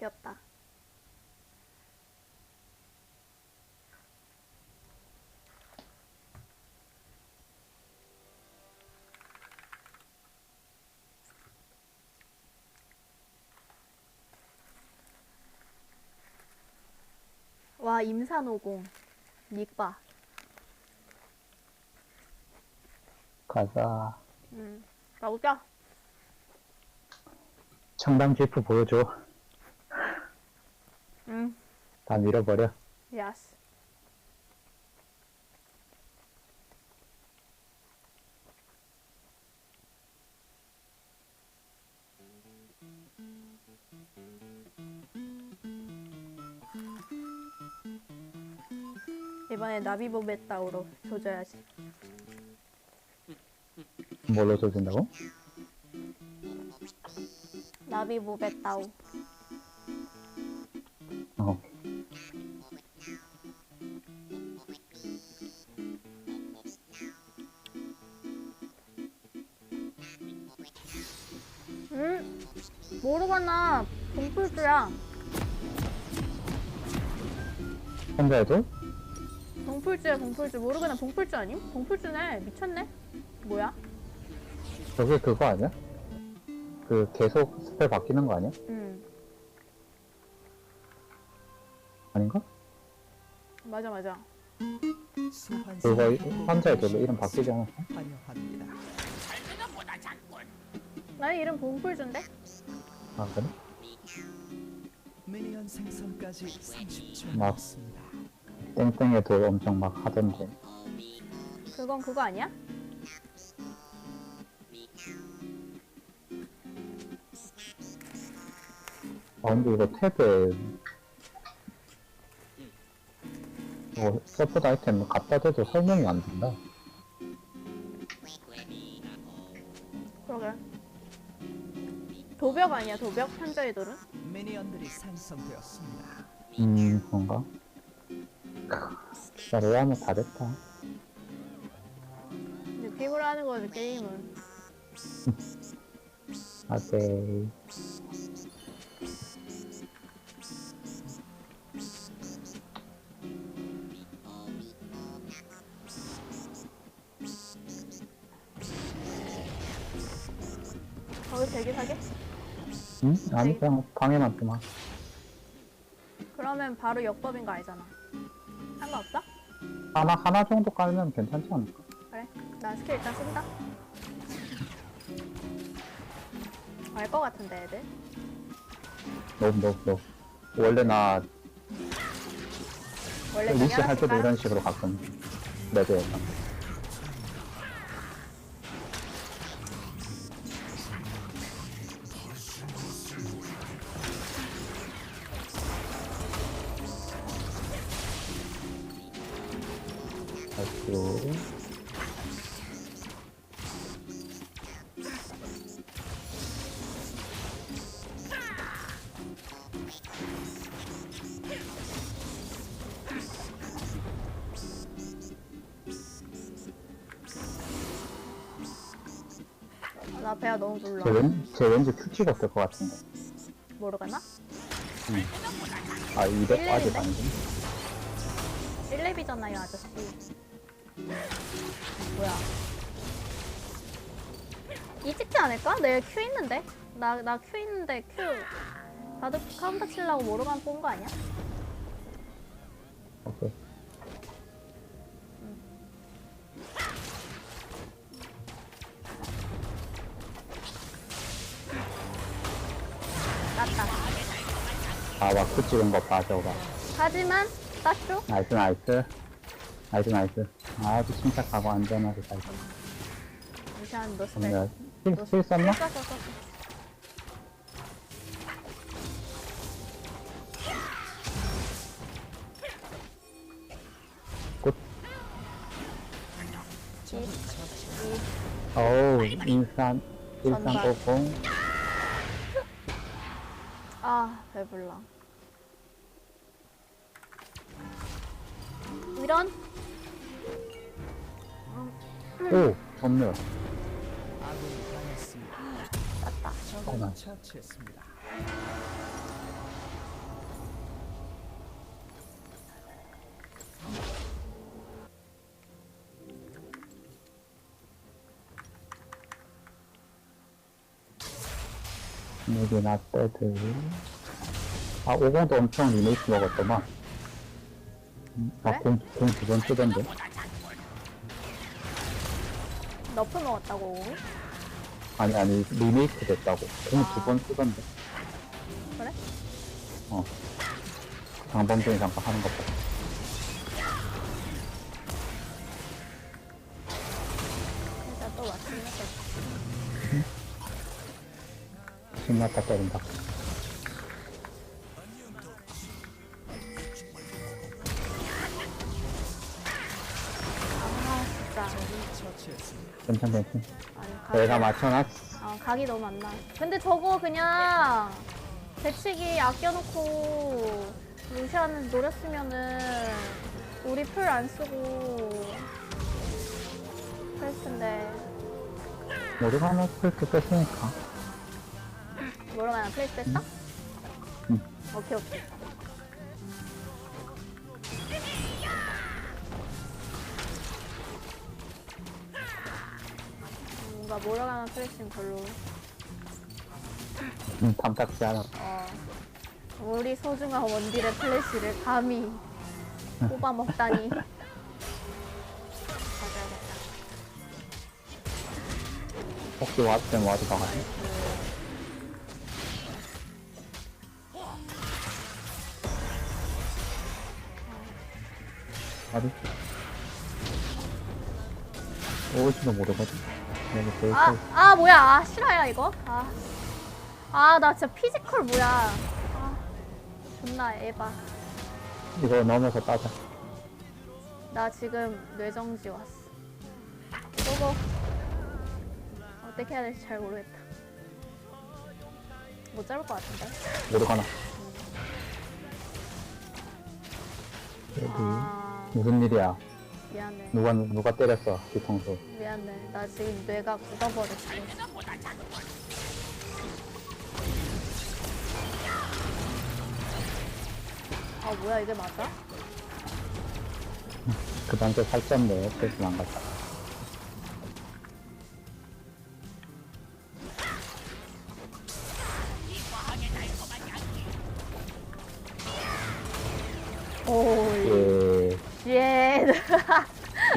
귀엽다. 와 임산오공 닉바 가자. 음 가보자 청담 지프 보여줘. 음다 밀어버려. 야스 이번에 나비보메따우로 조져야지 뭘로 줘준다고? 나비보메따우 풀주야 혼자 해도? 동풀주야 동풀주 모르겠나 동풀주 아님? 동풀주네 미쳤네 뭐야? 저게 그거 아니야? 그 계속 스펠 바뀌는 거 아니야? 응 아닌가? 맞아 맞아 그거 혼자 해도 이름 바뀌지 않았어? 환영합니다. 나의 이름 동풀주인데? 아 그래? 미니언 생성까지 30초 막. 남았습니다. 땡땡에도 엄청 막 하던데. 그건 그거 아니야? 아 근데 이거 탭에 어, 서포트 아이템 갖다 대도 설명이 안 된다. 도벽 아니야 도벽 현저의 돌은? 미니언들이 생성되었습니다. 음, 그런가? 진짜 레아는 다 됐다. 근데 피부로 하는 거지 게임은 아세. 응? 아니, 그냥 방에만 좀 하. 그러면 바로 역법인 거 알잖아 상관없다? 하나, 하나 정도 깔면 괜찮지 않을까? 그래 난 스킬 일단 쓴다 알 거 같은데 애들 너무, 너무, 너무. 원래 나 원래 리시 할 때도? 이런 식으로 가끔 레드에서. 아이고. 나 배가 너무 불러 쟤, 왠, 쟤 왠지 큐 찍었을 것 같은데. 모르겠나? 아, 200 아직 일렙인데? 아니지? 1렙이잖아요 아저씨 뭐야 이 찍지 않을까? 내큐 있는데? 나 나 큐 있는데 큐 다들 카운터 치려고 모르만 뽑은 거 아니야? 오케이. 땄다 아, 와큐 찍은 거 봐, 저거 봐. 하지만 땄죠? 나이스, 나이스. 나이스, 나이스. 아주 침착하고 안전하게 잘. 무시한 너 스펙 정말. 실, 실 썼나? 썼어 썼어 이, 어우, 인산, 전발. 꼬공. 아 배불러 이런 오 전멸 땄다 저건 처치했습니다. 여기 낫배들 아 5번도 엄청 리메이크 먹었더만. 음, 아공 공 두 번 쓰던데? 너프 먹었다고. 아니, 아니, 리메이크 됐다고. 공 두 번 쓰던데. 그래? 어. 장범 중에 잠깐 하는 것 봐. 진짜 또 왔으면 신났다 때린다. 괜찮, 괜찮. 아니, 각이, 내가 맞춰놨어. 아, 각이 너무 안 나. 근데 저거 그냥 대치기 아껴놓고 루시안을 노렸으면은 우리 풀 안 쓰고 그랬을 텐데 우리가 하나 풀트 뺐으니까. 뭐라고 하나 플레이스 했어? 응. 오케이 오케이 뭔가 하나 플레이스는 별로 음, 탐탁지 않아. 어, 우리 소중한 원딜의 플래시를 감히 뽑아 먹다니. 맞아야겠다. 혹시 때문에 와드 박아야 나이스. 와드? 오지도 모르거든. 여기 제일 아, 아 뭐야? 아 실화야 이거? 아, 아 나 진짜 피지컬 뭐야? 아, 존나 에바. 이거 넘어서 따자. 나 지금 뇌정지 왔어. 고고. 어떻게 해야 될지 잘 모르겠다. 못 잡을 것 같은데. 모르거나. 여기 아, 무슨 일이야? 미안해. 누가 누가 때렸어 뒤통수. 미안해. 나 지금 뇌가 굳어버렸어. 아 뭐야 이게 맞아? 그 단계 살쪘네. 그래서 안 갔다.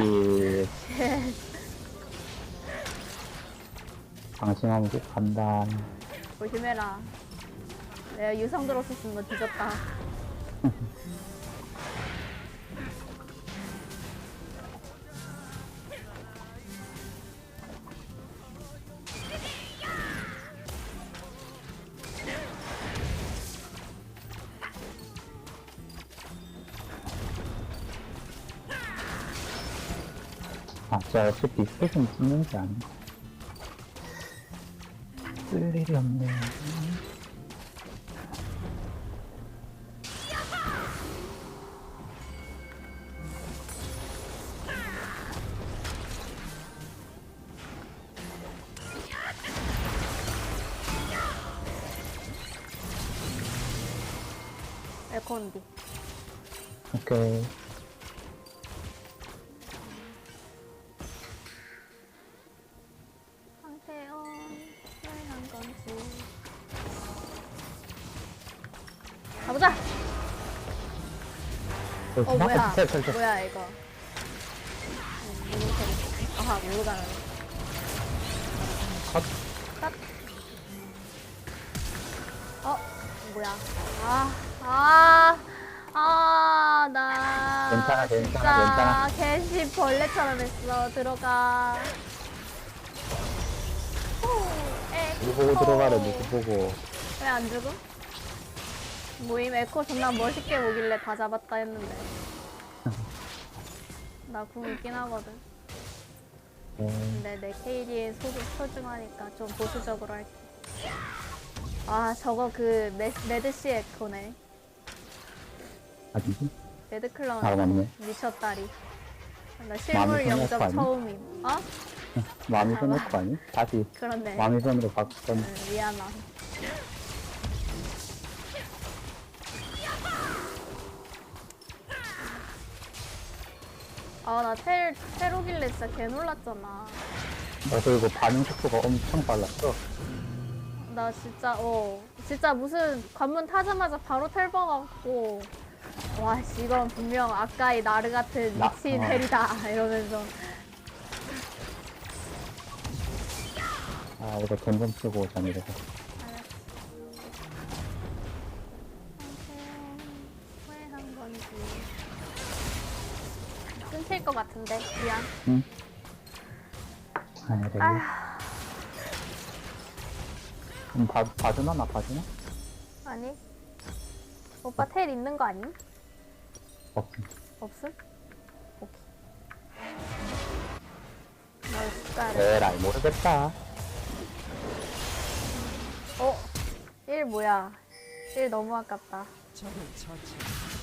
예. 방심하면 꼭 간다. 조심해라. 내가 유성 들었었으면 너 뒤졌다. 아, 진짜 역시 비슷해서 찍는지 아니. 쓸 일이 없네. 에콘디. 오케이. 어 뭐야? 셀, 셀, 셀. 뭐야 이거? 음, 캐릭터? 아하 모르가는. 컷. 컷. 어 뭐야? 아 아. 아, 나. 괜찮아, 괜찮아, 진짜 개시 벌레처럼 했어. 들어가. 후. 누구 보고 들어가래, 누구 보고. 왜 안 죽음? 모임 에코 존나 멋있게 오길래 다 잡았다 했는데. 나궁 있긴 하거든. 음, 근데 내 KD에 소, 소중하니까 좀 보수적으로 할게. 아, 저거 그 메, 메드시 에코네. 어디지? 레드클라운 아, 맞네. 미쳤다리. 나 마음이 실물 편할 영접 거 아니야? 처음임. 어? 마음이 편할 거 아니? 다시 그렇네. 마음이 편으로 바꾼. 응, 미안함. 아, 나 텔, 텔 오길래 진짜 개 놀랐잖아. 어, 그리고 반응 속도가 엄청 빨랐어. 나 진짜 어 진짜 무슨 관문 타자마자 바로 텔버갖고 와 씨 이건 분명 아까의 나르 같은 나- 미친 어. 헬이다 이러면서 아 이거 돈 좀 쓰고 오자 이래서 끊길 것 같은데 미안 응? 아 그래 아휴 음, 봐, 봐주나 나 봐주나? 아니 오빠 텔 있는 거 아니? 없음 없음? 오케이 널 에라이 모르겠다 어? 1 뭐야 1 너무 아깝다 적을 처치.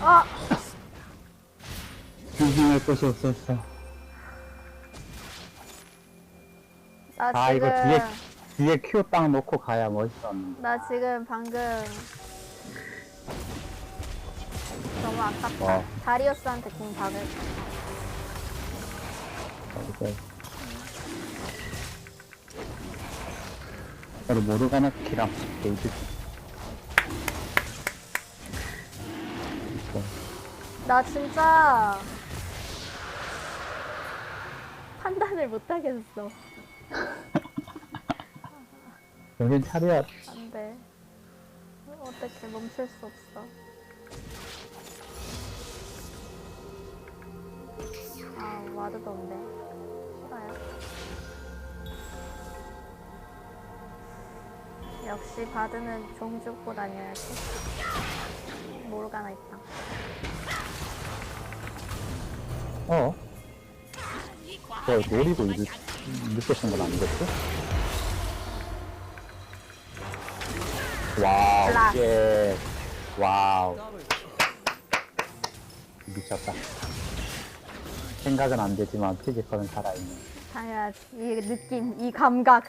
어! 조심할 것이 없었어 나아 지금 이거 뒤에 뒤에 큐딱 놓고 가야 멋있었는데 나 지금 방금 너무 아깝다 와. 다리우스한테 공 박을 이제 바로 모르가나 키랑 게이드 나 진짜 판단을 못 하겠어. 정신 차려. 안돼. 어떻게 멈출 수 없어. 아 와드도 없네. 싫어요 역시 바드는 종 죽고 다녀야지. 모르가나 있다. 어? 저 노리고 이렇게 늦게 쓴건 아니겠지? 와우. 예. 와우. 미쳤다. 생각은 안 되지만 피지컬은 살아있네. 당연하지. 이 느낌 이 감각.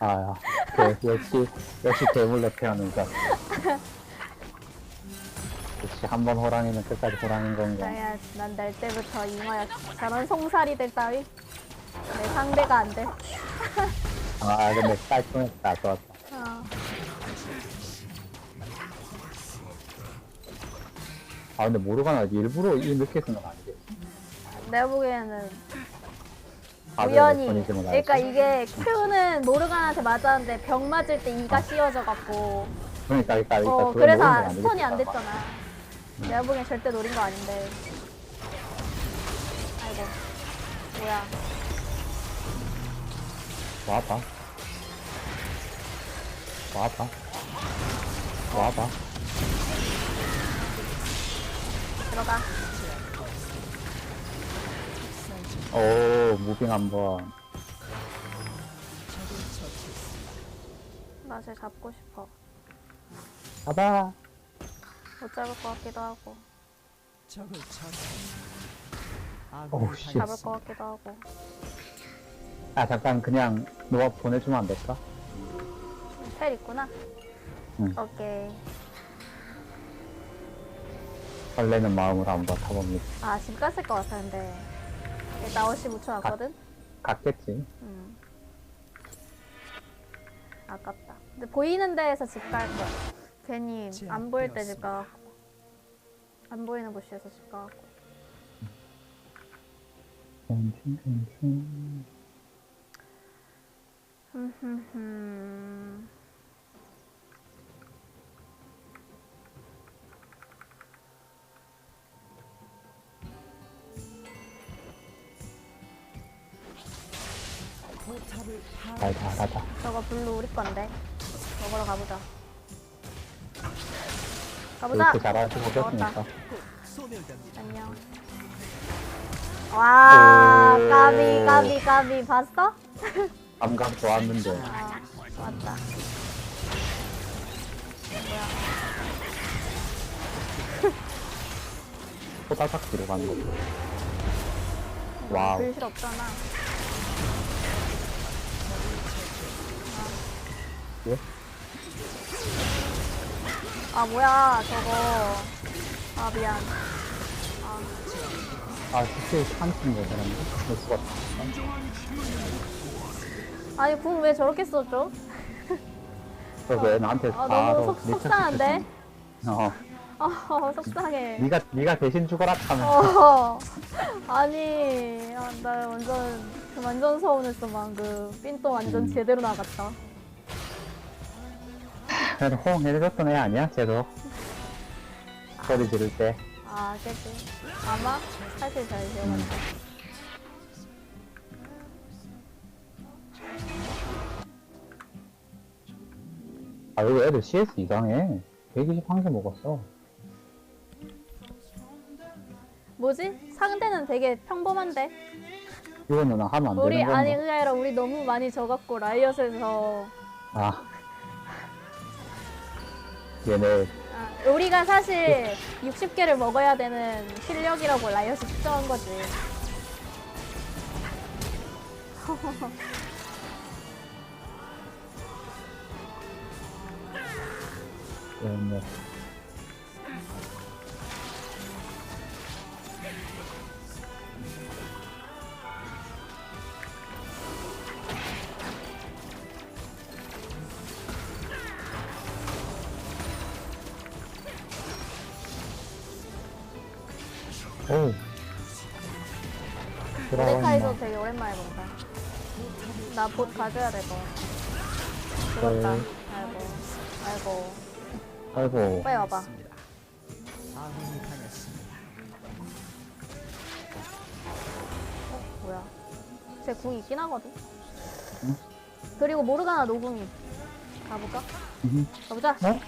아 그, 역시 역시 괴물레 태어는가 역시 한 번 호랑이는 끝까지 호랑이인 건가? 당연하지 난날 때부터 잉어였지 저런 송사리들 따위. 내 상대가 안돼. 아 근데 깔끔했다. 좋았다. 어. 아 근데 모르가나 일부러 이 늦게 쓴건 아니겠지? 내가 보기에는 우연히. 메커니즘을 그러니까 알지. 이게 큐는 모르가나한테 맞았는데 병 맞을 때 이가 씌어져 갖고. 그러니까 그러니까 그러니까 어 그래서 모르는 건 스톤이 안 됐잖아. 내가 보기엔 절대 노린 거 아닌데. 아이고. 뭐야. 와봐. 와봐. 와봐. 들어가 오 무빙 한번. 맛을 잡고 싶어 잡아 못 잡을 것 같기도 하고 적을 아군이 씨. 잡을 것. 같기도 하고 아 잠깐 그냥 노아 보내주면 안 될까? 텔 있구나 응. 오케이 설레는 마음으로 한번 타봅니다 아 집 갔을 것 같았는데 일단 55초 왔거든 갔겠지 음. 아깝다. 근데 보이는 데에서 집 갈 거야. 괜히 안 보일 때 집 가갖고. 안 보이는 곳에서 집 가갖고. 흠흠흠. 가자 가자 저거 블루 우리 건데. 먹으러 가보자. 가보자. 이렇게 잘하시고. 소멸됩니다. 안녕. 와, 오. 까비, 까비, 까비. 봤어? 감각 좋았는데 아, 좋았다. 뭐야. 호다닥 가는 거지 와우. 불실 없잖아. 아, 뭐야, 저거. 아, 미안. 아, 스킬 한팀 모자란데? 못 죽었다. 아니 궁 왜 저렇게 써줘? 저왜 나한테 아 바로 너무 속, 속상한데? 어, 아 속상해. 니가, 니가 대신 죽어라 하면 어 아니 아, 나 완전 완전 서운했어 방금 삔또 완전 음. 제대로 나갔다. 그래도 호응 해줬던 애 아니야? 쟤도. 소리 지를 때. 아 그치 아마 사실 잘 기억한다. 아, 여기 애들 CS 이상해. 120한개 먹었어. 뭐지? 상대는 되게 평범한데 이거는 하면 안 우리 되는 건가? 아니 그게 아니라 우리 너무 많이 져갖고 라이엇에서 아. 얘네, 아, 우리가 사실 60개를 먹어야 되는 실력이라고 라이엇이 특정한 거지. 얘네. 있나? 되게 오랜만에 본다. 나봇 가져야 될 거. 죽었다. 네. 아이고. 아이고. 아이고. 빨리 와봐. 어, 뭐야. 쟤궁 있긴 하거든. 응? 그리고 모르가나 노궁이. 가볼까? 음. 가보자. 어?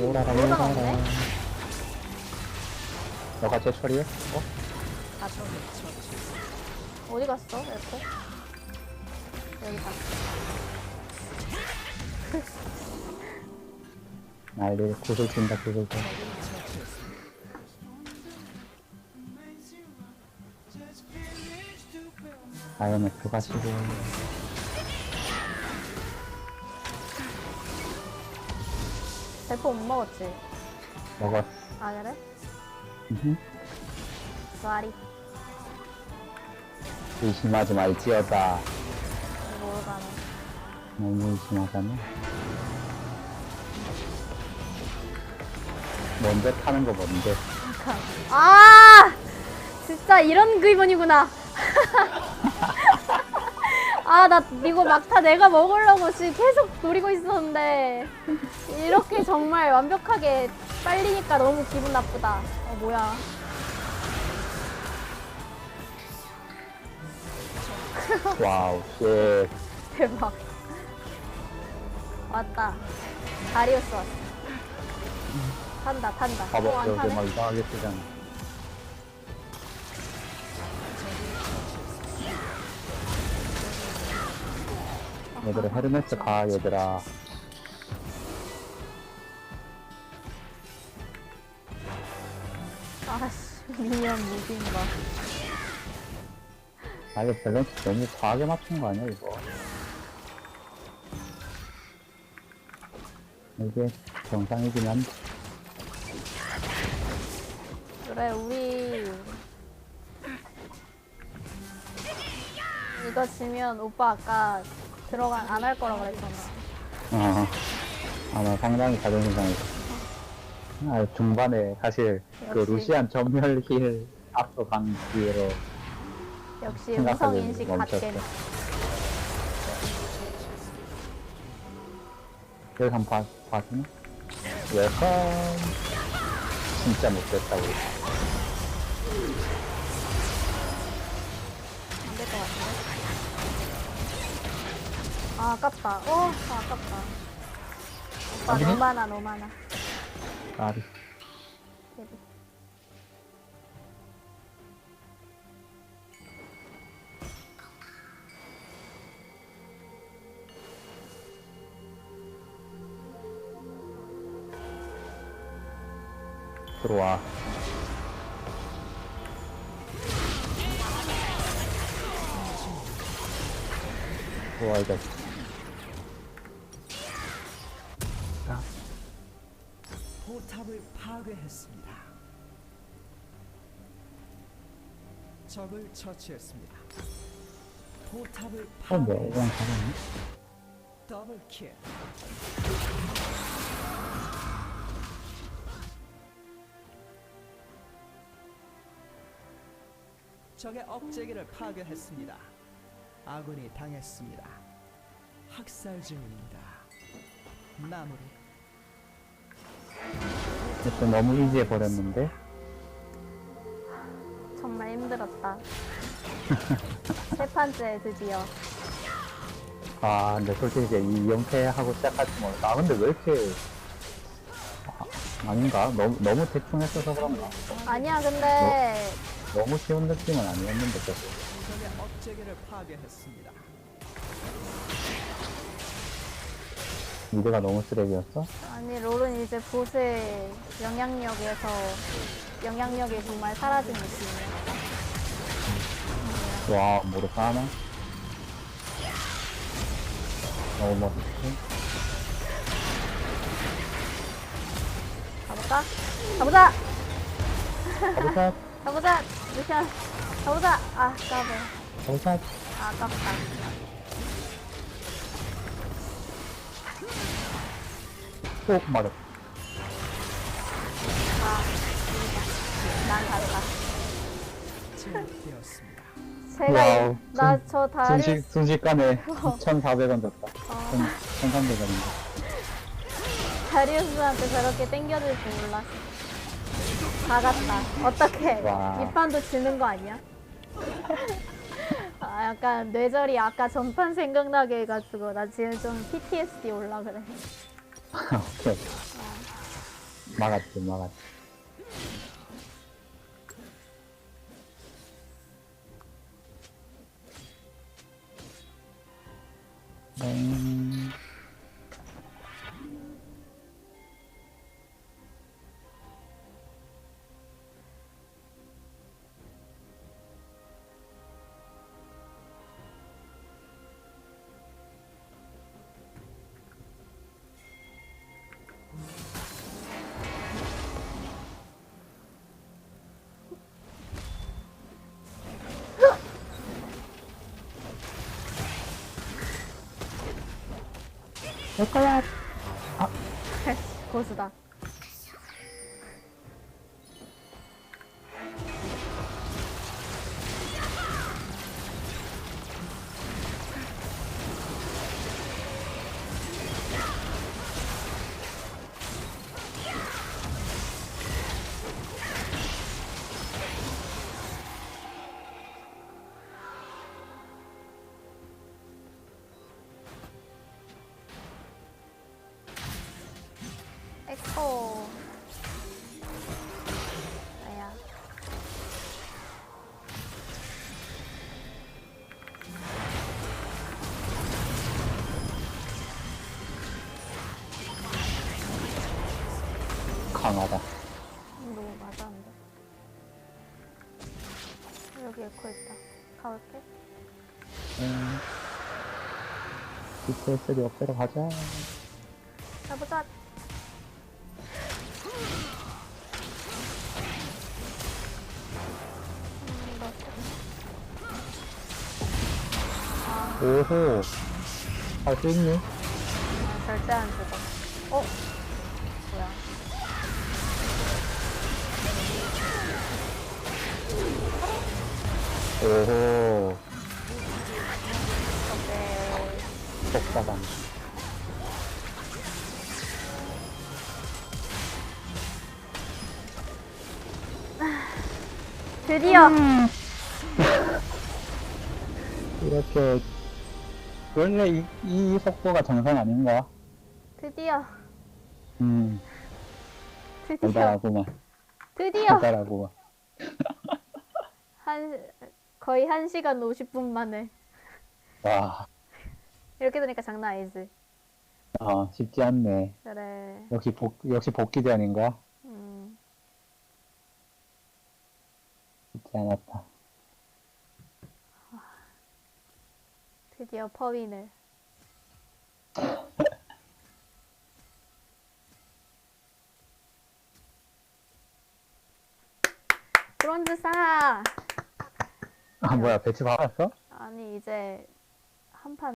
뭐라라 뭐가 뭐라라 없네? 너가 제 처리했어? 가죠. 어디 갔어, 에코? 여기다. 난리 구슬 뛴다 구슬 뛴다 IMF 가시고 대포 못 먹었지? 먹었어 아, 그래? 음흠. 쏘아리. 의심하지 말지어다 모르가나. 너무 의심하잖아 먼저 타는 거 뭔데 아! 진짜 이런 기분이구나. 아, 나 이거 막타 내가 먹으려고 지금 계속 노리고 있었는데. 이렇게 정말 완벽하게 빨리니까 너무 기분 나쁘다. 어, 뭐야. 와우 쉣 대박. 왔다. 다리우스 왔어. 탄다, 탄다. 봐봐 어, 안 여기 타네? 막 이상하게 쓰잖아 얘들아 헤르메스 가 얘들아. 아씨, 미니언 무빙가. 아 이거 밸런스 너무 과하게 맞춘 거 아니야 이거? 이게 정상이긴 한데. 그래 우리. 이거 지면 오빠 아까 들어간 안할 거라 그랬잖아. 어, 아마 상당히 자존심 상했어. 아, 중반에 사실 그 역시. 루시안 전멸 힐 앞서 간 뒤로 역시 생각하고 우성 인식 멈췄어. 갓겜. 여기 한번 봐, 봐주나? 웰컴. 진짜 못됐다, 우 아 아깝다. 어 아, 아깝다. 오빠 아니네? 너무 많아 너무 많아. 까비. 데뷔. 들어와. 들어와, 이거. 포 탑을 파괴했습니다. 적을 처치했습니다. 포탑을 어, 뭐야, 파괴. 이건 잘하네. 더블 킬. 적의 억제기를 파괴했습니다. 아군이 당했습니다. 학살 중입니다. 마무리. 진짜 너무 이지해 버렸는데. 정말 힘들었다. 세 판째 드디어. 아, 근데 솔직히 이제 이 연패하고 시작하지 뭐. 아, 근데 왜 이렇게. 아, 아닌가? 너무, 너무 대충 했어서 그런가? 아니야, 근데 너무 쉬운 느낌은 아니었는데, 계속. 적의 억제기를 파괴했습니다. 미드가 너무 쓰레기였어? 아니 롤은 이제 보스의 영향력에서 영향력이 정말 사라진 느낌이야. 와, 모르사 하나? 너무 멋있지? 가볼까? 가보자! 가보자, 가보자! 루시안! 가보자! 아, 까봐. 가보자. 아, 아깝다. 꼭 말해. 아, 난 간다. 제압되었습니다. 제가 와우. 나 저 다리 순식, 순식간에 1,400원 줬다. 어. 1,300원인데. 다리우스한테 저렇게 땡겨줄 줄 몰랐어. 다 갔다. 어떻게? 와. 이 판도 지는 거 아니야? 아, 약간 뇌절이 아까 전판 생각나게 해가지고 나 지금 좀 PTSD 올라 그래. 오케이. 막았지, 막았지. 내 거야. 고수다. 에코. 여기 에코 있다. 가볼게. 음, BTS 없애러 가자. 가보자. 음, 너 오호. 할수 있니? 아, 절대 안 죽어. 어? 오호. 복사감. 드디어 이렇게, 원래 이, 이 속도가 정상 아닌가? 드디어 음, 드디어 달달하구만. 드디어 달달하구만. 한 거의 1시간 50분 만에 와, 이렇게 되니까 장난 아니지. 아, 쉽지 않네. 그래. 역시 복, 역시 복귀전인가? 음. 쉽지 않았다. 드디어 퍼윈을. 브론즈 사! 아, 뭐야, 배치 받았어? 아니 이제 한판